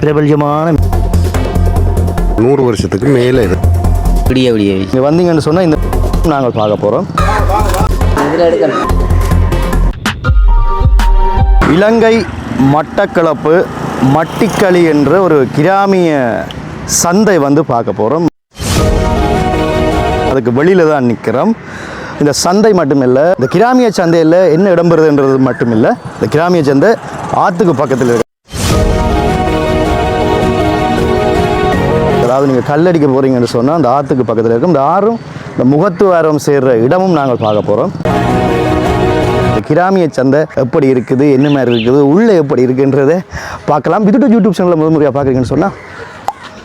பிரபல்யமான நூறு வருஷத்துக்கு மேலே இருக்கு விடிய விடிய. இங்கே வந்தீங்கன்னு சொன்னால் இந்த நாங்கள் பார்க்க போகிறோம் இலங்கை மட்டக்களப்பு மட்டிக்களி என்ற ஒரு கிராமிய சந்தை வந்து பார்க்க போகிறோம் அதுக்கு வெளியில் தான் நிற்கிறோம் இந்த சந்தை மட்டுமில்லை இந்த கிராமிய சந்தையில் என்ன இடம்பெறுதுன்றது மட்டுமில்லை இந்த கிராமிய சந்தை ஆற்றுக்கு பக்கத்தில் இருக்கு. அதாவது நீங்கள் கல்லடிக்க போகிறீங்கன்னு சொன்னால் அந்த ஆற்றுக்கு பக்கத்தில் இருக்கும். இந்த ஆறும் இந்த முகத்துவாரம் சேர்கிற இடமும் நாங்கள் பார்க்க போகிறோம் இந்த கிராமிய சந்தை எப்படி இருக்குது என்ன மாதிரி இருக்குது உள்ளே எப்படி இருக்குன்றதை பார்க்கலாம். விதுட்டு யூடியூப் சேனலில் முதல் முறையாக பார்க்குறீங்கன்னு சொன்னால்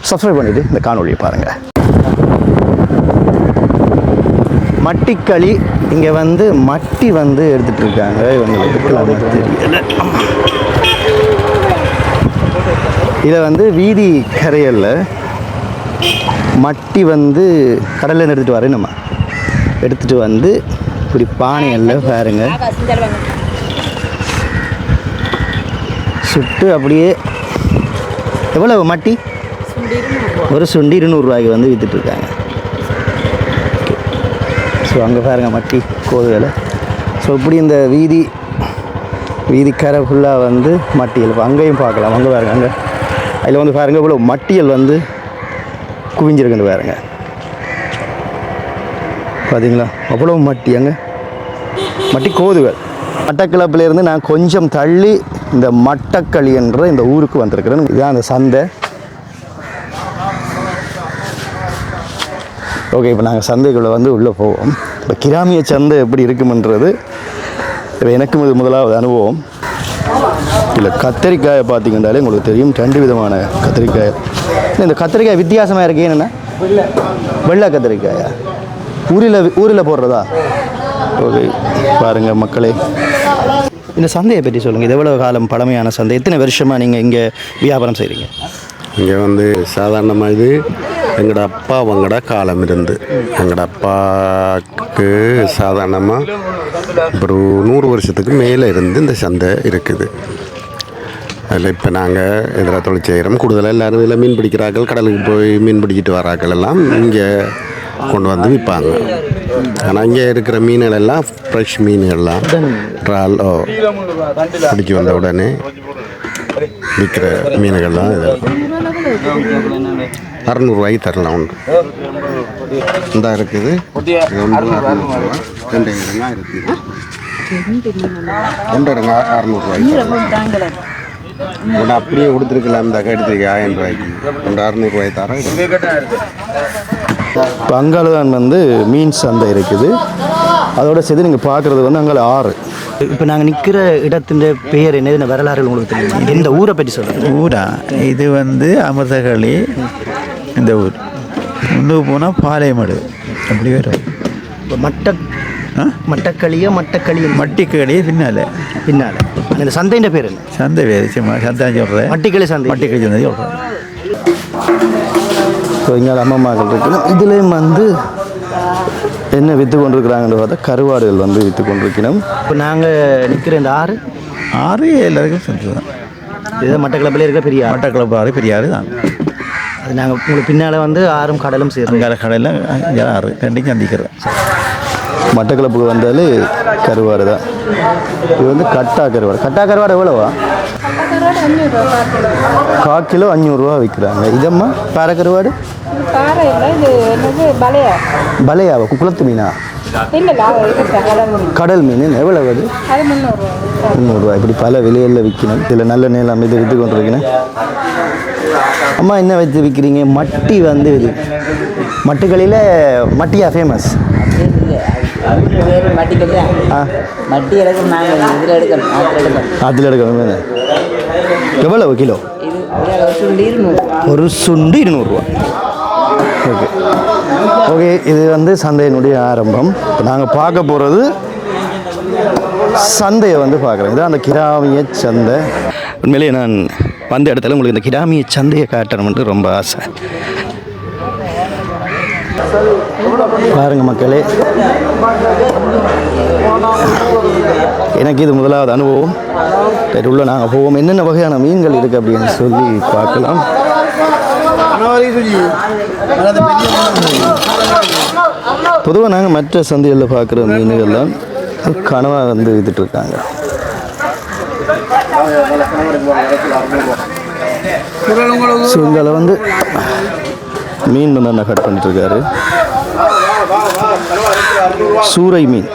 சப்ஸ்கிரைப் பண்ணிவிட்டு இந்த காணொலியை பாருங்கள் மட்டிக்களி இங்கே வந்து மட்டி வந்து எடுத்துகிட்டு இருக்காங்க. இவங்களுக்கு இதை இதில் வந்து வீதி கரையல்ல மட்டி வந்து கடலில் எடுத்துகிட்டு வரேன் நம்ம. எடுத்துகிட்டு வந்து இப்படி பானைகளில் பாருங்க. சுட்டு அப்படியே எவ்வளவு மட்டி? ஒரு சுண்டி இருநூறுவாய்க்கு வந்து விற்றுட்ருக்காங்க ஸோ அங்கே பாருங்க மட்டி கோதுவேலை ஸோ இப்படி இந்த வீதி வீதிக்கரை ஃபுல்லாக வந்து மட்டியல் அங்கேயும் பார்க்கலாம். அங்கே பாருங்க அங்கே. அதில் வந்து பாருங்க இவ்வளோ மட்டியல் வந்து குவிஞ்சிருக்குன்னு பாருங்க. பார்த்தீங்களா அவ்வளோ மட்டி அங்கே. மட்டி கோதுகள். மட்டக்கிளப்பிலேருந்து நான் கொஞ்சம் தள்ளி இந்த மட்டக்களி என்ற இந்த ஊருக்கு வந்திருக்கிறேன். இதுதான் அந்த சந்தை. ஓகே இப்போ நாங்கள் சந்தைக்குள்ளே வந்து உள்ளே போவோம். இப்போ கிராமிய சந்தை எப்படி இருக்குமென்றது இப்போ எனக்கும் இது முதலாவது அனுபவம். இல்லை கத்திரிக்காயை பார்த்தீங்கன்னாலே உங்களுக்கு தெரியும் ரெண்டு விதமான கத்திரிக்காய். இந்த கத்திரிக்காய் வித்தியாசமாக இருக்கு என்னென்ன வெள்ளை கத்திரிக்காயா? ஊரில் ஊரில் போடுறதா? ஓகே பாருங்கள் மக்களே. இந்த சந்தையை பற்றி சொல்லுங்கள் இது எவ்வளோ காலம் பழமையான சந்தை? எத்தனை வருஷமாக நீங்கள் இங்கே வியாபாரம் செய்கிறீங்க இங்கே வந்து சாதாரணமாக இது எங்களோட அப்பா அவங்களோட காலம் இருந்து. எங்களோட நமக்கு சாதாரணமாக ஒரு நூறு வருஷத்துக்கு மேலே இருந்து இந்த சந்தை இருக்குது. அதில் இப்போ நாங்கள் இதில் தொழில் செய்கிறோம். கூடுதலாக எல்லோரும் இதில் மீன் பிடிக்கிறார்கள் கடலுக்கு போய் மீன் பிடிக்கிட்டு வராக்கள் எல்லாம் இங்கே கொண்டு வந்து விற்பாங்க. ஆனால் இங்கே இருக்கிற மீன்கள் எல்லாம் ஃப்ரெஷ் மீன்கள்லாம் ட்ரால் ஓ, பிடிச்சி வந்த உடனே விற்கிற மீன்கள் தான் இது. அறநூறுவாய்க்கு தரலாம் ஒன்று. இந்த இருக்குது. ரெண்டு ரெண்டு அறநூறுவாய்க்கு ஒன்று அப்படியே கொடுத்துருக்கலாம் இந்த எடுத்துருக்கு ஆயிரம் ரூபாய்க்கு. ஒன்று அறநூறுவாய் தரேன். இப்போ வந்து மீன் சந்தை இருக்குது. அதோட சேர்த்து நீங்கள் பார்க்குறது வந்து அங்கால ஆறு. இப்போ நாங்கள் நிற்கிற இடத்தின் பெயர் என்ன? இந்த வரலாறு உங்களுக்கு தெரியும்? இந்த ஊரை பற்றி சொல்லுங்கள் ஊரா? இது வந்து அமிர்தகளி இந்த ஊர். இன்னும் போனால் பாளையமடு. அப்படி வரும். இப்போ மட்ட மட்டக்களியோ மட்டக்களி மட்டிக்களி பின்னால். பின்னால். அந்த சந்தையின் பேர் என்ன? சந்தை வேறு சும்மா சந்தை சொல்கிறேன் மட்டிக்களி சந்தை. மட்டிக்களி சந்தை சொல்கிறேன் ஸோ இங்கே அம்மம்மாக்கள் இருக்குது இதுலேயும் வந்து என்ன விற்று கொண்டிருக்கிறாங்கன்னு பார்த்தா கருவாடுகள் வந்து விற்று கொண்டிருக்கணும். இப்போ நாங்கள் நிற்கிற இந்த ஆறு? ஆறு எல்லாருக்கும் சொந்தம் தான் இது மட்டக்களப்பில் இருக்க பெரிய மட்டக்களப்பு ஆறு பெரிய ஆறு தான். அது நாங்கள் உங்களுக்கு பின்னால் வந்து ஆறும் கடலும் சேர்ந்து. கடையில் இங்கே ஆறு ரெண்டையும் சந்திக்கிறேன் மட்டக்களப்புக்கு வந்தாலே கருவாடு தான். இது வந்து கட்டா கருவாடு. கட்டா கருவாடு எவ்வளோவா? கா கிலோ அஞ்சூறுரூவா விற்கிறாங்க. இதம்மா? பாறை கருவாடு? பாறை இல்லை இது என்னது? பலையா பலையாவா குளத்து மீனா? கடல் மீன். எவ்வளவு அது? முந்நூறுரூவா இப்படி பல விலைகளில் விற்கணும். இதில் நல்ல நீளம் இது விற்று கொண்டிருக்கணும் அம்மா என்ன வச்சு விற்கிறீங்க? மட்டி வந்து இது. மட்டுக்களில் மட்டியா ஃபேமஸ் மட்டி எடுக்கணும் இதில் எடுக்கணும் அதில் எடுக்கணும். எவ்வளவு கிலோ? இது ஒரு சுண்டி இருநூறு ஒரு சுண்டு இருநூறுவா ஓகே. ஓகே இது வந்து சந்தையினுடைய ஆரம்பம். இப்போ நாங்கள் பார்க்க போகிறது சந்தையை வந்து பார்க்குறேன் இதான் அந்த கிராமிய சந்தை. உண்மையிலேயே நான் வந்த இடத்துல உங்களுக்கு இந்த கிராமிய சந்தையை காட்டணும்னு ரொம்ப ஆசை. பாருங்கள் மக்களே. எனக்கு இது முதலாவது அனுபவம். சரி உள்ள நாங்கள் போவோம். என்னென்ன வகையான மீன்கள் இருக்குது அப்படின்னு சொல்லி பார்க்கலாம். பொதுவாக நாங்கள் மற்ற சந்தைகளில் பார்க்குற மீன்கள்லாம் கனவாக வந்து வித்துட்டு இருக்காங்க ஸோ இதில் வந்து மீன் வந்து அண்ணா கட் பண்ணிட்டு இருக்காரு சூறை மீன்.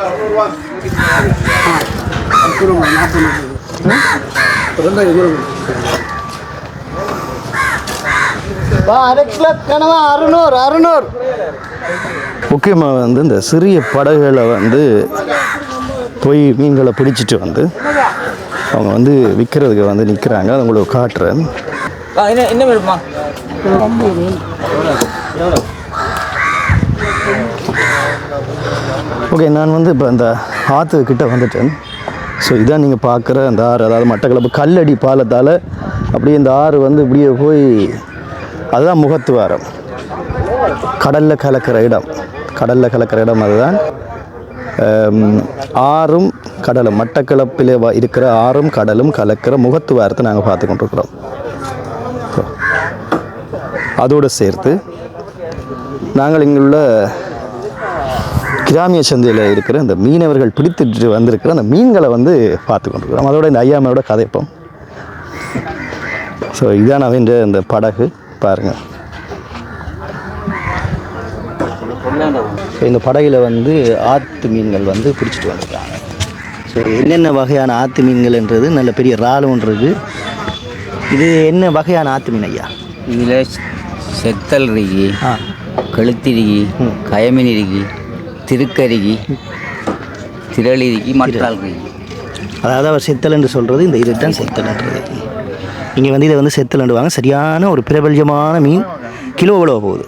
முக்கியமாக வந்து இந்த சிறிய படகுகளை வந்து போய் மீன்களை பிடிச்சிட்டு வந்து அவங்க வந்து விற்கிறதுக்கு வந்து நிற்கிறாங்க அதை உங்களுக்கு காட்டுறேன். என்ன என்ன வேணுமா ஓகே நான் வந்து இப்போ அந்த ஆற்று கிட்ட வந்துட்டேன். ஸோ இதான் நீங்கள் பார்க்குற அந்த ஆறு. அதாவது மட்டக்களப்பு கல்லடி பாலத்தால் அப்படியே இந்த ஆறு வந்து இப்படியே போய் அதுதான் முகத்துவாரம். கடலில் கலக்கிற இடம். கடலில் கலக்கிற இடம் அதுதான். ஆறும் கடலும் மட்டக்களப்பில் இருக்கிற ஆறும் கடலும் கலக்கிற முகத்துவாரத்தை நாங்கள் பார்த்து கொண்டிருக்கிறோம் அதோடு சேர்த்து நாங்கள் இங்குள்ள கிராமிய சந்தையில் இருக்கிற இந்த மீனவர்கள் பிடித்துட்டு வந்திருக்கிற அந்த மீன்களை வந்து பார்த்து கொண்டிருக்கிறோம் அதோட இந்த ஐயாமையோட கதைப்போம். ஸோ இதான் அவன் இந்த படகு. பாருங்கள் இந்த படகுல வந்து ஆற்று மீன்கள் வந்து பிடிச்சிட்டு வந்துருக்காங்க. ஸோ என்னென்ன வகையான ஆற்று மீன்கள்ன்றது நல்ல பெரிய இருக்குது இது என்ன வகையான ஆற்று மீன் ஐயா? இதில் செத்தல் இருக்கு ஆ. கழுத்திருக்கி கயமின் இருக்கு திருக்கருகி திரளிருக்கி மட்டால் இருக்கு அதாவது அவர் செத்தல் என்று சொல்கிறது இந்த இதுதான் செத்தல்ன்றது இங்கே வந்து இதை வந்து செத்தல் வாங்க சரியான ஒரு பிரபல்யமான மீன். கிலோ எவ்வளோ போகுது?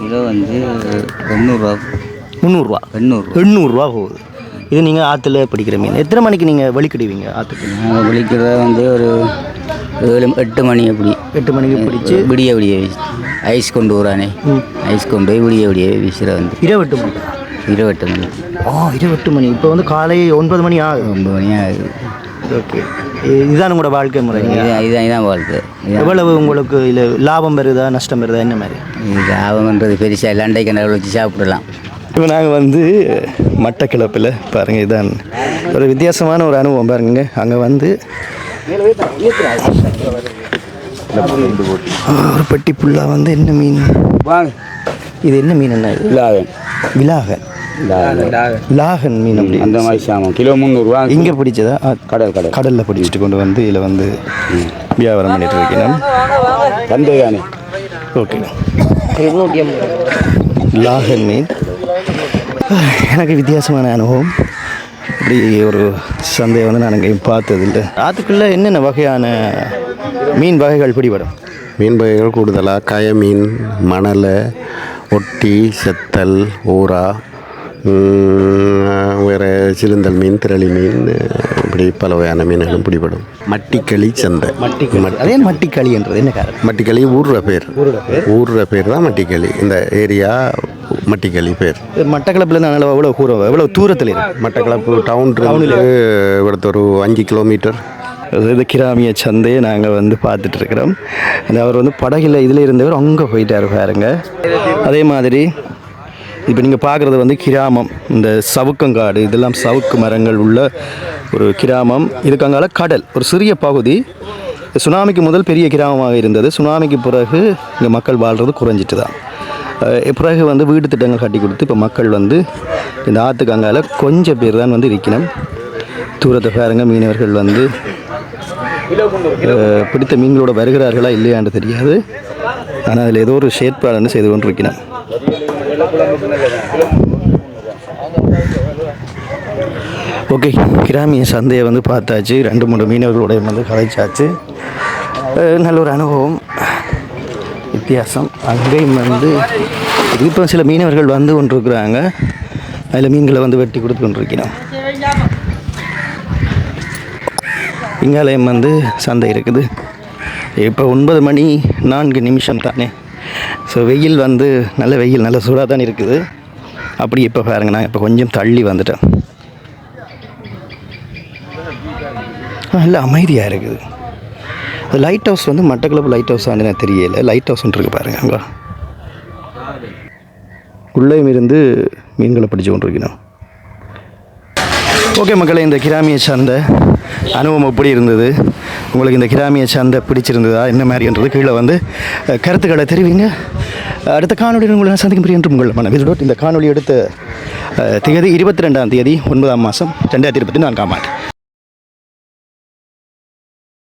கிலோ வந்து எண்ணூறுரூவா முந்நூறுரூவா எண்ணூறு எண்ணூறுரூவா போகுது. இது நீங்கள் ஆற்றுல பிடிக்கிற மீன். எத்தனை மணிக்கு நீங்கள் வெளிக்கிடுவீங்க ஆற்றுக்கு நாங்கள் விളിக்கிறத வந்து ஒரு ஏழு எட்டு மணி அப்படி. எட்டு மணிக்கு பிடிச்சி? விடிய விடிய ஐஸ் கொண்டு வரானே. ஐஸ் கொண்டு போய் விடிய விடிய வீசுகிற வந்து. இருபெட்டு மணி இருபெட்டு மணி ஆ இருபெட்டு மணி. இப்போ வந்து காலை ஒன்பது மணி ஆகுது. ஒன்பது மணி ஆகுது. ஓகே. இதுதான் உங்களோட வாழ்க்கை முறை. இதுதான் இதுதான் வாழ்க்கை. எவ்வளவு உங்களுக்கு இல்லை லாபம் வருதா நஷ்டம் வருதா என்ன மாதிரி? இது ஆபம்ன்றது பெருசாக இல்லாண்டை கிணறு வச்சு சாப்பிடலாம். இப்போ நாங்கள் வந்து மட்டக்கிளப்பில் பாருங்கள் இதான் ஒரு வித்தியாசமான ஒரு அனுபவம் பாருங்க. அங்கே வந்து ஒரு பெட்டி புல்லாக வந்து என்ன மீன்? வாங்க. இது என்ன மீன் என்ன இது? இல்லாதன் விலாகன் விலாகன் மீன் அப்படி. அந்த மாதிரி சாமான். கிலோ முந்நூறுரூவா இங்கே பிடிச்சதா? கடல் கடல். கடலில் பிடிச்சிட்டு கொண்டு வந்து இதில் வந்து வியாபாரம் பண்ணிட்டு இருக்கேன். தந்தை தானே. ஓகே. லாகன் மீன். எனக்கு வித்தியாசமான அனுபவம். இப்படி ஒரு சந்தையை வந்து நான் எங்கேயும் பார்த்ததில்லை. ஆற்றுக்குள்ளே என்னென்ன வகையான மீன் வகைகள் பிடிபடும்? மீன் வகைகள் கூடுதலாக கய மீன் மணலை ஒட்டி செத்தல் ஊரா வேறு சிறுந்தல் மீன் திரளி மீன் இப்படி பல வகையான மீன்களும் பிடிபடும். மட்டிக்களி சந்தை. அதே மட்டிக்களி என்ன காரணம்? மட்டிக்களி ஊர்ற பேர். ஊர்ற பேர்? தான் மட்டிக்களி. இந்த ஏரியா மட்டிக்களி பேர். மட்டக்களப்புலேருந்து அதனால் எவ்வளோ கூற எவ்வளோ தூரத்தில் இருக்கு? மட்டக்களப்பு டவுன் இவ்வளோத்து ஒரு அஞ்சு கிலோமீட்டர் இது கிராமிய சந்தையை நாங்கள் வந்து பார்த்துட்டு இருக்கிறோம். அவர் வந்து படகில் இதில் இருந்தவர் அங்கே போயிட்டார் பாருங்க. அதே மாதிரி இப்போ நீங்கள் பார்க்குறது வந்து கிராமம். இந்த சவுக்கங்காடு இதெல்லாம் சவுக்கு மரங்கள் உள்ள ஒரு கிராமம். இதுக்கங்கால கடல் ஒரு சிறிய பகுதி. சுனாமிக்கு முதல் பெரிய கிராமமாக இருந்தது. சுனாமிக்கு பிறகு இங்கே மக்கள் வாழ்கிறது குறைஞ்சிட்டு தான் பிறகு வந்து வீடு திட்டங்கள் கட்டி கொடுத்து இப்போ மக்கள் வந்து இந்த ஆற்றுக்கு அங்கால கொஞ்சம் பேர் தான் வந்து இருக்கணும். தூரத்தை பாருங்க மீனவர்கள் வந்து பிடித்த மீன்களோட வருகிறார்களா இல்லையான்னு தெரியாது. ஆனால் அதில் ஏதோ ஒரு செயற்பாடுன்னு செய்து கொண்டிருக்கிறேன் ஓகே கிராமிய சந்தையை வந்து பார்த்தாச்சு. ரெண்டு மூணு மீனவர்களுடைய வந்து கலைச்சாச்சு நல்ல ஒரு அனுபவம். வித்தியாசம். அங்கேயும் வந்து இப்போ சில மீனவர்கள் வந்து கொண்டிருக்கிறாங்க. அதில் மீன்களை வந்து வெட்டி கொடுத்து கொண்டிருக்கிறோம். இங்காலயம் வந்து சந்தை இருக்குது. இப்போ ஒன்பது மணி நான்கு நிமிஷம் தானே. ஸோ வெயில் வந்து நல்ல வெயில் நல்ல சூடாக தான் இருக்குது. அப்படி இப்போ பாருங்க நான் இப்போ கொஞ்சம் தள்ளி வந்துட்டேன். நல்ல அமைதியாக இருக்குது. லைட் ஹவுஸ் வந்து மட்டக்குழப்பு லைட் ஹவுஸ் ஆண்டு எனக்கு தெரியல. லைட் ஹவுஸ் இருக்குது பாருங்க அங்கே. உள்ளேயும் இருந்து மீன்களை பிடிச்சு கொண்டிருக்கணும் ஓகே மக்களே இந்த கிராமியை சார்ந்த அனுபவம் எப்படி இருந்தது? உங்களுக்கு இந்த கிராமியை சார்ந்த பிடிச்சிருந்ததா? என்ன மாதிரின்றது கீழே வந்து கருத்துக்களை தெரிவிங்க. அடுத்த காணொலியில் உங்களை நான் சந்திக்க முடியும் என்று உங்கள் மன இந்த காணொலி எடுத்த தேதி இருபத்தி ரெண்டாம் தேதி ஒன்பதாம் மாதம் ரெண்டாயிரத்தி இருபத்தி நான்காம் ஆண்டு.